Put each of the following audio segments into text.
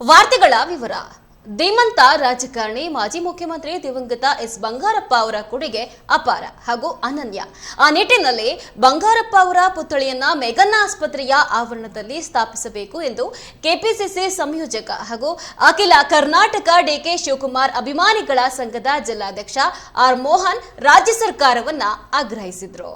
ವಾರ್ತೆಗಳ ವಿವರ. ಧೀಮಂತ ರಾಜಕಾರಣಿ ಮಾಜಿ ಮುಖ್ಯಮಂತ್ರಿ ದಿವಂಗತ ಎಸ್ ಬಂಗಾರಪ್ಪ ಅವರ ಕೊಡುಗೆ ಅಪಾರ ಹಾಗೂ ಅನನ್ಯ. ಆ ನಿಟ್ಟಿನಲ್ಲಿ ಬಂಗಾರಪ್ಪ ಅವರ ಪುತ್ಥಳಿಯನ್ನ ಮೆಗನ್ನ ಆಸ್ಪತ್ರೆಯ ಆವರಣದಲ್ಲಿ ಸ್ಥಾಪಿಸಬೇಕು ಎಂದು ಕೆಪಿಸಿಸಿ ಸಂಯೋಜಕ ಹಾಗೂ ಅಖಿಲ ಕರ್ನಾಟಕ ಡಿಕೆ ಶಿವಕುಮಾರ್ ಅಭಿಮಾನಿಗಳ ಸಂಘದ ಜಿಲ್ಲಾಧ್ಯಕ್ಷ ಆರ್ ಮೋಹನ್ ರಾಜ್ಯ ಸರ್ಕಾರವನ್ನ ಆಗ್ರಹಿಸಿದ್ರು.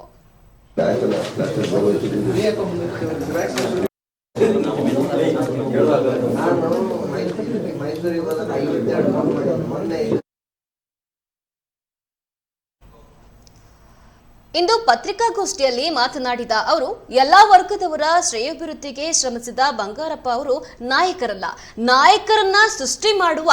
ಮೈಸೂರಿಗೆ ಮೈಸೂರಿಗೆ ಹೋದಾಗ ಐವತ್ತೆರಡು ಫೋನ್ ಮಾಡಿದ್ದು ಮೊನ್ನೆ ಇಂದು ಪತ್ರಿಕಾಗೋಷ್ಠಿಯಲ್ಲಿ ಮಾತನಾಡಿದ ಅವರು, ಎಲ್ಲಾ ವರ್ಗದವರ ಶ್ರೇಯೋಭಿವೃದ್ಧಿಗೆ ಶ್ರಮಿಸಿದ ಬಂಗಾರಪ್ಪ ಅವರು ನಾಯಕರಲ್ಲ. ನಾಯಕರನ್ನ ಸೃಷ್ಟಿ ಮಾಡುವ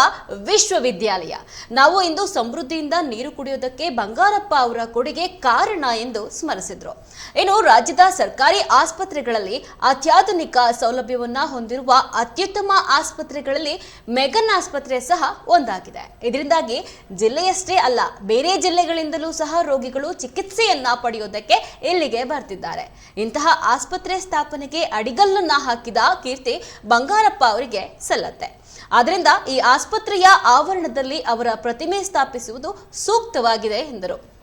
ವಿಶ್ವವಿದ್ಯಾಲಯ. ನಾವು ಇಂದು ಸಮೃದ್ಧಿಯಿಂದ ನೀರು ಕುಡಿಯೋದಕ್ಕೆ ಬಂಗಾರಪ್ಪ ಅವರ ಕೊಡುಗೆ ಕಾರಣ ಎಂದು ಸ್ಮರಿಸಿದ್ರು. ಇನ್ನು ರಾಜ್ಯದ ಸರ್ಕಾರಿ ಆಸ್ಪತ್ರೆಗಳಲ್ಲಿ ಅತ್ಯಾಧುನಿಕ ಸೌಲಭ್ಯವನ್ನ ಹೊಂದಿರುವ ಅತ್ಯುತ್ತಮ ಆಸ್ಪತ್ರೆಗಳಲ್ಲಿ ಮೆಗನ್ ಆಸ್ಪತ್ರೆ ಸಹ ಒಂದಾಗಿದೆ. ಇದರಿಂದಾಗಿ ಜಿಲ್ಲೆಯಷ್ಟೇ ಅಲ್ಲ, ಬೇರೆ ಜಿಲ್ಲೆಗಳಿಂದಲೂ ಸಹ ರೋಗಿಗಳು ಚಿಕಿತ್ಸೆಯನ್ನ ಪಡೆಯೋದಕ್ಕೆ ಇಲ್ಲಿಗೆ ಬರ್ತಿದ್ದಾರೆ. ಇಂತಹ ಆಸ್ಪತ್ರೆ ಸ್ಥಾಪನೆಗೆ ಅಡಿಗಲ್ಲನ್ನ ಹಾಕಿದ ಕೀರ್ತಿ ಬಂಗಾರಪ್ಪ ಅವರಿಗೆ ಸಲ್ಲತ್ತೆ. ಆದ್ರಿಂದ ಈ ಆಸ್ಪತ್ರೆಯ ಆವರಣದಲ್ಲಿ ಅವರ ಪ್ರತಿಮೆ ಸ್ಥಾಪಿಸುವುದು ಸೂಕ್ತವಾಗಿದೆ ಎಂದರು.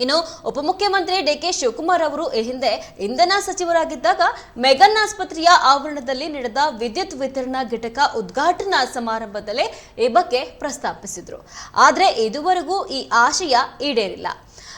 ಇನ್ನು ಉಪಮುಖ್ಯಮಂತ್ರಿ ಡಿಕೆ ಶಿವಕುಮಾರ್ ಅವರು ಈ ಹಿಂದೆ ಇಂಧನ ಸಚಿವರಾಗಿದ್ದಾಗ ಮೆಗನ್ ಆಸ್ಪತ್ರೆಯ ಆವರಣದಲ್ಲಿ ನಡೆದ ವಿದ್ಯುತ್ ವಿತರಣಾ ಘಟಕ ಉದ್ಘಾಟನಾ ಸಮಾರಂಭದಲ್ಲೇ ಈ ಬಗ್ಗೆ ಪ್ರಸ್ತಾಪಿಸಿದ್ರು. ಆದ್ರೆ ಇದುವರೆಗೂ ಈ ಆಶಯ ಈಡೇರಿಲ್ಲ.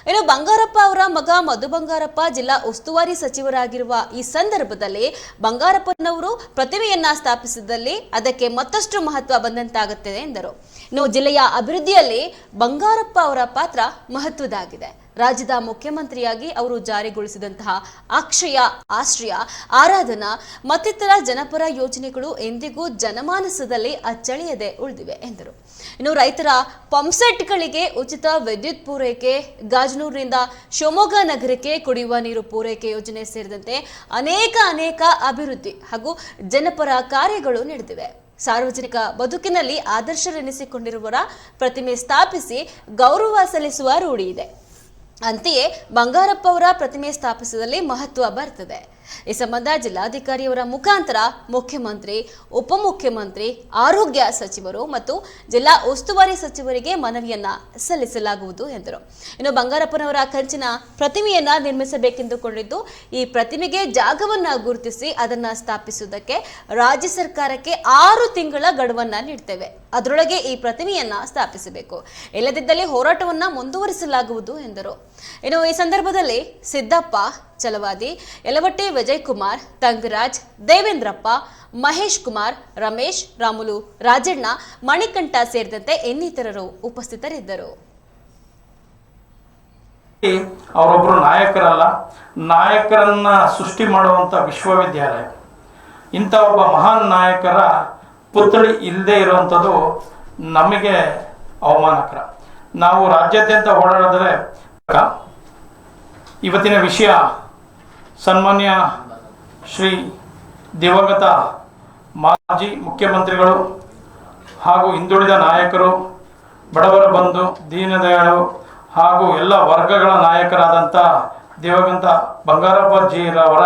ಇನ್ನು ಬಂಗಾರಪ್ಪ ಅವರ ಮಗ ಮಧು ಬಂಗಾರಪ್ಪ ಜಿಲ್ಲಾ ಉಸ್ತುವಾರಿ ಸಚಿವರಾಗಿರುವ ಈ ಸಂದರ್ಭದಲ್ಲಿ ಬಂಗಾರಪ್ಪನವರು ಪ್ರತಿಮೆಯನ್ನ ಸ್ಥಾಪಿಸಿದಲ್ಲಿ ಅದಕ್ಕೆ ಮತ್ತಷ್ಟು ಮಹತ್ವ ಬಂದಂತಾಗುತ್ತದೆ ಎಂದರು. ಇನ್ನು ಜಿಲ್ಲೆಯ ಅಭಿವೃದ್ಧಿಯಲ್ಲಿ ಬಂಗಾರಪ್ಪ ಅವರ ಪಾತ್ರ ಮಹತ್ವದಾಗಿದೆ ರಾಜ್ಯದ ಮುಖ್ಯಮಂತ್ರಿಯಾಗಿ ಅವರು ಜಾರಿಗೊಳಿಸಿದಂತಹ ಅಕ್ಷಯ ಆಶ್ರಯ, ಆರಾಧನಾ, ಮತ್ತಿತರ ಜನಪರ ಯೋಜನೆಗಳು ಎಂದಿಗೂ ಜನಮಾನಸದಲ್ಲಿ ಅಚ್ಚಳಿಯದೆ ಉಳಿದಿವೆ ಎಂದರು. ಇನ್ನು ರೈತರ ಪಂಪ್ಸೆಟ್ಗಳಿಗೆ ಉಚಿತ ವಿದ್ಯುತ್ ಪೂರೈಕೆ, ಗಾಜನೂರಿನಿಂದ ಶಿವಮೊಗ್ಗ ನಗರಕ್ಕೆ ಕುಡಿಯುವ ನೀರು ಪೂರೈಕೆ ಯೋಜನೆ ಸೇರಿದಂತೆ ಅನೇಕ ಅನೇಕ ಅಭಿವೃದ್ಧಿ ಹಾಗೂ ಜನಪರ ಕಾರ್ಯಗಳು ನಡೆದಿವೆ. ಸಾರ್ವಜನಿಕ ಬದುಕಿನಲ್ಲಿ ಆದರ್ಶರೆನಿಸಿಕೊಂಡಿರುವರ ಪ್ರತಿಮೆ ಸ್ಥಾಪಿಸಿ ಗೌರವ ಸಲ್ಲಿಸುವ ರೂಢಿಯಿದೆ ಅಂತೆಯೇ ಬಂಗಾರಪ್ಪ ಅವರ ಪ್ರತಿಮೆ ಸ್ಥಾಪಿಸಿದಲ್ಲಿ ಮಹತ್ವ ಬರ್ತದೆ ಈ ಸಂಬಂಧ ಜಿಲ್ಲಾಧಿಕಾರಿಯವರ ಮುಖಾಂತರ ಮುಖ್ಯಮಂತ್ರಿ, ಉಪಮುಖ್ಯಮಂತ್ರಿ, ಆರೋಗ್ಯ ಸಚಿವರು ಮತ್ತು ಜಿಲ್ಲಾ ಉಸ್ತುವಾರಿ ಸಚಿವರಿಗೆ ಮನವಿಯನ್ನ ಸಲ್ಲಿಸಲಾಗುವುದು ಎಂದರು. ಇನ್ನು ಬಂಗಾರಪ್ಪನವರ ಕಂಚಿನ ಪ್ರತಿಮೆಯನ್ನ ನಿರ್ಮಿಸಬೇಕೆಂದುಕೊಂಡಿದ್ದು, ಈ ಪ್ರತಿಮೆಗೆ ಜಾಗವನ್ನ ಗುರುತಿಸಿ ಅದನ್ನ ಸ್ಥಾಪಿಸುವುದಕ್ಕೆ ರಾಜ್ಯ ಸರ್ಕಾರಕ್ಕೆ ಆರು ತಿಂಗಳ ಗಡುವನ್ನ ನೀಡ್ತೇವೆ. ಅದರೊಳಗೆ ಈ ಪ್ರತಿಮೆಯನ್ನ ಸ್ಥಾಪಿಸಬೇಕು. ಇಲ್ಲದಿದ್ದಲ್ಲಿ ಹೋರಾಟವನ್ನ ಮುಂದುವರಿಸಲಾಗುವುದು ಎಂದರು. ಇನ್ನು ಈ ಸಂದರ್ಭದಲ್ಲಿ ಸಿದ್ದಪ್ಪ ಚಲವಾದಿ ಯಲವಟ್ಟಿ ವಿಜಯ್ ಕುಮಾರ್ ತಂಗರಾಜ್, ದೇವೇಂದ್ರಪ್ಪ, ಮಹೇಶ್ ಕುಮಾರ್, ರಮೇಶ್, ರಾಮುಲು, ರಾಜಣ್ಣ, ಮಣಿಕಂಠ ಸೇರಿದಂತೆ ಇನ್ನಿತರರು ಉಪಸ್ಥಿತರಿದ್ದರು. ಅವರೊಬ್ಬರು ನಾಯಕರಲ್ಲ. ನಾಯಕರನ್ನ ಸೃಷ್ಟಿ ಮಾಡುವಂತ ವಿಶ್ವವಿದ್ಯಾಲಯ. ಇಂಥ ಒಬ್ಬ ಮಹಾನ್ ನಾಯಕರ ಪುತ್ಥಳಿ ಇಲ್ಲದೆ ಇರುವಂಥದ್ದು ನಮಗೆ ಅವಮಾನಕರ. ನಾವು ರಾಜ್ಯಾದ್ಯಂತ ಓಡಾಡಿದ್ರೆ ಇವತ್ತಿನ ವಿಷಯ ಸನ್ಮಾನ್ಯ ಶ್ರೀ ದಿವಂಗತ ಮಾಜಿ ಮುಖ್ಯಮಂತ್ರಿಗಳು ಹಾಗೂ ಹಿಂದುಳಿದ ನಾಯಕರು, ಬಡವರ ಬಂಧು, ದೀನದಯಾಳು ಹಾಗೂ ಎಲ್ಲ ವರ್ಗಗಳ ನಾಯಕರಾದಂಥ ದಿವಂಗತ ಬಂಗಾರಪ್ಪ ಜೀರವರ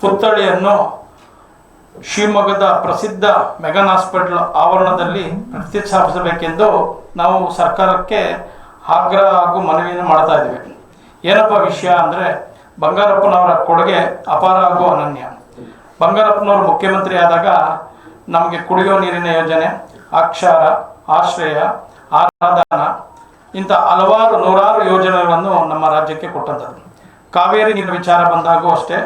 ಪುತ್ಥಳಿಯನ್ನು ಶಿವಮೊಗ್ಗದ ಪ್ರಸಿದ್ಧ ಮೆಗನ್ ಹಾಸ್ಪಿಟಲ್ ಆವರಣದಲ್ಲಿ ಪ್ರತಿಷ್ಠಾಪಿಸಬೇಕೆಂದು ನಾವು ಸರ್ಕಾರಕ್ಕೆ ಆಗ್ರಹ ಹಾಗೂ ಮನವಿಯನ್ನು ಮಾಡ್ತಾ ಇದ್ದೀವಿ. ಏನಪ್ಪ ವಿಷಯ ಅಂದರೆ ಬಂಗಾರಪ್ಪನವರ ಕೊಡುಗೆ ಅಪಾರ ಹಾಗೂ ಅನನ್ಯ. ಬಂಗಾರಪ್ಪನವರು ಮುಖ್ಯಮಂತ್ರಿ ಆದಾಗ ನಮಗೆ ಕುಡಿಯೋ ನೀರಿನ ಯೋಜನೆ, ಅಕ್ಷರ, ಆಶ್ರಯ, ಆರಾಧನಾ, ಇಂಥ ಹಲವಾರು ನೂರಾರು ಯೋಜನೆಗಳನ್ನು ನಮ್ಮ ರಾಜ್ಯಕ್ಕೆ ಕೊಟ್ಟಂಥದ್ದು. ಕಾವೇರಿ ನೀರಿನ ವಿಚಾರ ಬಂದಾಗೂ ಅಷ್ಟೇ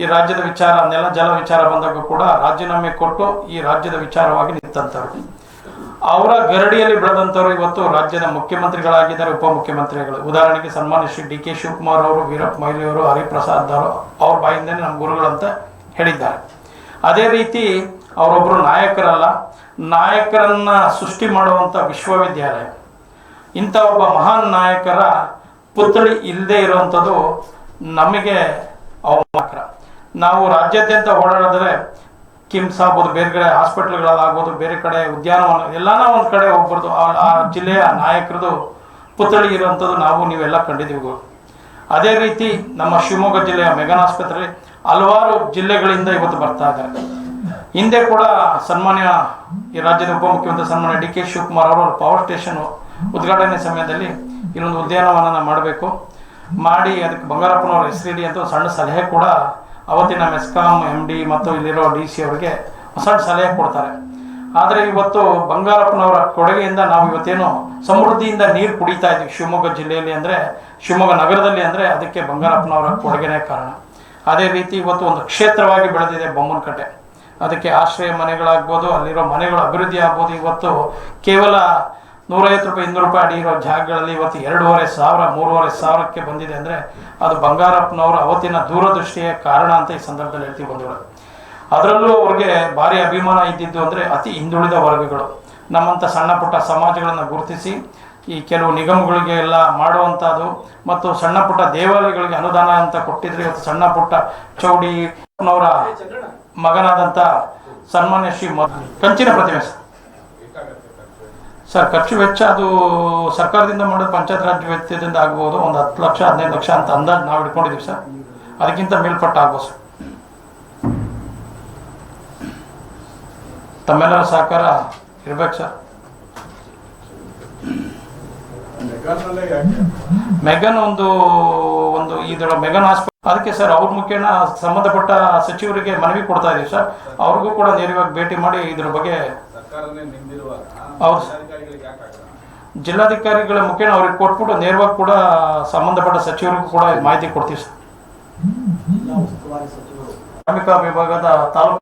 ಈ ರಾಜ್ಯದ ವಿಚಾರ, ನೆಲ ಜಲ ವಿಚಾರ ಬಂದಾಗ ಕೂಡ ರಾಜೀನಾಮೆ ಕೊಟ್ಟು ಈ ರಾಜ್ಯದ ವಿಚಾರವಾಗಿ ನಿಂತಂಥವ್ರು ಅವರ ಗರಡಿಯಲ್ಲಿ ಬೆಳೆದಂಥವ್ರು ಇವತ್ತು ರಾಜ್ಯದ ಮುಖ್ಯಮಂತ್ರಿಗಳಾಗಿದ್ದಾರೆ, ಉಪಮುಖ್ಯಮಂತ್ರಿಗಳು. ಉದಾಹರಣೆಗೆ ಸನ್ಮಾನ್ಯ ಶ್ರೀ ಡಿ ಕೆ ಶಿವಕುಮಾರ್ ಅವರು, ವೀರಪ್ಪ ಮೊಯ್ಲಿ ಹರಿಪ್ರಸಾದ್ ಅವರು, ಅವ್ರ ಬಾಯಿಂದನೇ ನಮ್ಮ ಗುರುಗಳಂತ ಹೇಳಿದ್ದಾರೆ. ಅದೇ ರೀತಿ ಅವರೊಬ್ಬರು ನಾಯಕರಲ್ಲ, ನಾಯಕರನ್ನ ಸೃಷ್ಟಿ ಮಾಡುವಂಥ ವಿಶ್ವವಿದ್ಯಾಲಯ. ಇಂಥ ಒಬ್ಬ ಮಹಾನ್ ನಾಯಕರ ಪುತ್ಥಳಿ ಇಲ್ಲದೆ ಇರುವಂಥದ್ದು ನಮಗೆ ಅವಮಾನಕರ. ನಾವು ರಾಜ್ಯಾದ್ಯಂತ ಓಡಾಡಿದ್ರೆ ಕಿಮ್ಸ್ ಆಗ್ಬೋದು ಬೇರೆ ಕಡೆ ಹಾಸ್ಪಿಟ್ಲ್ಗಳಾಗ್ಬೋದು, ಬೇರೆ ಕಡೆ ಉದ್ಯಾನವನ, ಎಲ್ಲಾನ ಒಂದು ಕಡೆ ಒಬ್ಬರದು ಆ- ಜಿಲ್ಲೆಯ ನಾಯಕರದು ಪುತ್ಥಳಿ ಇರುವಂಥದ್ದು ನಾವು ನೀವೆಲ್ಲ ಕಂಡಿದ್ದೀವಿ ಅದೇ ರೀತಿ ನಮ್ಮ ಶಿವಮೊಗ್ಗ ಜಿಲ್ಲೆಯ ಮೆಗನ್ ಆಸ್ಪತ್ರೆ ಹಲವಾರು ಜಿಲ್ಲೆಗಳಿಂದ ಇವತ್ತು ಬರ್ತಾ ಇದ್ದಾರೆ. ಹಿಂದೆ ಕೂಡ ಸನ್ಮಾನ್ಯ ಈ ರಾಜ್ಯದ ಉಪಮುಖ್ಯಮಂತ್ರಿ ಸನ್ಮಾನ್ಯ ಡಿ ಕೆ ಶಿವಕುಮಾರ್ ಅವರು ಪವರ್ ಸ್ಟೇಷನ್ ಉದ್ಘಾಟನೆ ಸಮಯದಲ್ಲಿ ಇನ್ನೊಂದು ಉದ್ಯಾನವನ ಮಾಡಬೇಕು. ಮಾಡಿ ಅದಕ್ಕೆ ಬಂಗಾರಪ್ಪನವರ ಹೆಸರಿಡಿ ಅಂತ ಸಣ್ಣ ಸಲಹೆ ಕೂಡ ಅವತ್ತಿನ ಮೆಸ್ಕಾಂ ಎಂ ಡಿ ಮತ್ತು ಇಲ್ಲಿರೋ ಡಿ ಸಿ ಅವರಿಗೆ ಸಣ್ಣ ಸಲಹೆ ಕೊಡ್ತಾರೆ. ಆದರೆ ಇವತ್ತು ಬಂಗಾರಪ್ಪನವರ ಕೊಡುಗೆಯಿಂದ ನಾವು ಇವತ್ತೇನು ಸಮೃದ್ಧಿಯಿಂದ ನೀರು ಕುಡಿತಾ ಇದ್ದೀವಿ ಶಿವಮೊಗ್ಗ ಜಿಲ್ಲೆಯಲ್ಲಿ ಅಂದರೆ, ಶಿವಮೊಗ್ಗ ನಗರದಲ್ಲಿ ಅಂದರೆ ಅದಕ್ಕೆ ಬಂಗಾರಪ್ಪನವರ ಕೊಡುಗೆನೇ ಕಾರಣ. ಅದೇ ರೀತಿ ಇವತ್ತು ಒಂದು ಕ್ಷೇತ್ರವಾಗಿ ಬೆಳೆದಿದೆ ಬೊಮ್ಮನಕಟ್ಟೆ. ಅದಕ್ಕೆ ಆಶ್ರಯ ಮನೆಗಳಾಗ್ಬೋದು, ಅಲ್ಲಿರೋ ಮನೆಗಳು ಅಭಿವೃದ್ಧಿ ಆಗ್ಬೋದು. ಇವತ್ತು ಕೇವಲ ನೂರೈವತ್ತು ರೂಪಾಯಿ, ಇನ್ನೂರು ರೂಪಾಯಿ ಅಡಿ ಇರೋ ಜಾಗಗಳಲ್ಲಿ ಇವತ್ತು ಎರಡೂವರೆ ಸಾವಿರ, ಮೂರುವರೆ ಸಾವಿರಕ್ಕೆ ಬಂದಿದೆ ಅಂದರೆ ಅದು ಬಂಗಾರಪ್ಪನವರು ಅವತ್ತಿನ ದೂರದೃಷ್ಟಿಯ ಕಾರಣ ಅಂತ ಈ ಸಂದರ್ಭದಲ್ಲಿ ಹೇಳ್ತೀವಿ ಬಂಧುಗಳು. ಅದರಲ್ಲೂ ಅವ್ರಿಗೆ ಭಾರಿ ಅಭಿಮಾನ ಇದ್ದಿದ್ದು ಅಂದರೆ ಅತಿ ಹಿಂದುಳಿದ ವರ್ಗಗಳು. ನಮ್ಮಂಥ ಸಣ್ಣ ಪುಟ್ಟ ಸಮಾಜಗಳನ್ನು ಗುರುತಿಸಿ, ಈ ಕೆಲವು ನಿಗಮಗಳಿಗೆ ಎಲ್ಲ ಮಾಡುವಂಥದ್ದು ಮತ್ತು ಸಣ್ಣ ಪುಟ್ಟ ದೇವಾಲಯಗಳಿಗೆ ಅನುದಾನ ಅಂತ ಕೊಟ್ಟಿದ್ರೆ ಇವತ್ತು ಸಣ್ಣ ಪುಟ್ಟ ಚೌಡಿ ಅವರ ಮಗನಾದಂಥ ಸನ್ಮಾನ್ಯ ಶ್ರೀ ಕಂಚಿನ ಪ್ರತಿಮೆ ಸರ್, ಖರ್ಚು ವೆಚ್ಚ ಅದು ಸರ್ಕಾರದಿಂದ ಮಾಡೋದು ಪಂಚಾಯತ್ ರಾಜ್ ವೆಚ್ಚದಿಂದ ಆಗ್ಬೋದು, ಒಂದು ಹತ್ತು ಲಕ್ಷ, ಹದಿನೈದು ಲಕ್ಷ ಅಂತ ಅಂದಾಜು ನಾವು ಇಟ್ಕೊಂಡಿದ್ದೀವಿ ಸರ್. ಅದಕ್ಕಿಂತ ಮೇಲ್ಪಟ್ಟ ಆಗ್ಬೋದು ಸರ್. ತಮ್ಮೆಲ್ಲರ ಸಹಕಾರ ಇರ್ಬೇಕು ಸರ್. ಮೆಗನ್ ಒಂದು ಒಂದು ಇದರ ಮೆಗನ್ ಆಸ್ಪತ್ರೆ ಅದಕ್ಕೆ ಸರ್, ಅವ್ರ ಮುಖೇನ ಸಂಬಂಧಪಟ್ಟ ಸಚಿವರಿಗೆ ಮನವಿ ಕೊಡ್ತಾ ಇದೀವಿ ಸರ್. ಅವ್ರಿಗೂ ಕೂಡ ನೇರವಾಗಿ ಭೇಟಿ ಮಾಡಿ ಇದ್ರ ಬಗ್ಗೆ ಆಗಲ್ಲ ಜಿಲ್ಲಾಧಿಕಾರಿಗಳ ಮುಖೇನ ಅವ್ರಿಗೆ ಕೊಟ್ಬಿಟ್ಟು ನೇರವಾಗಿ ಕೂಡ ಸಂಬಂಧಪಟ್ಟ ಸಚಿವರಿಗೂ ಕೂಡ ಮಾಹಿತಿ ಕೊಡ್ತೀವಿ ಸರ್. ಕಾರ್ಮಿಕ ವಿಭಾಗದ ತಾಲೂಕು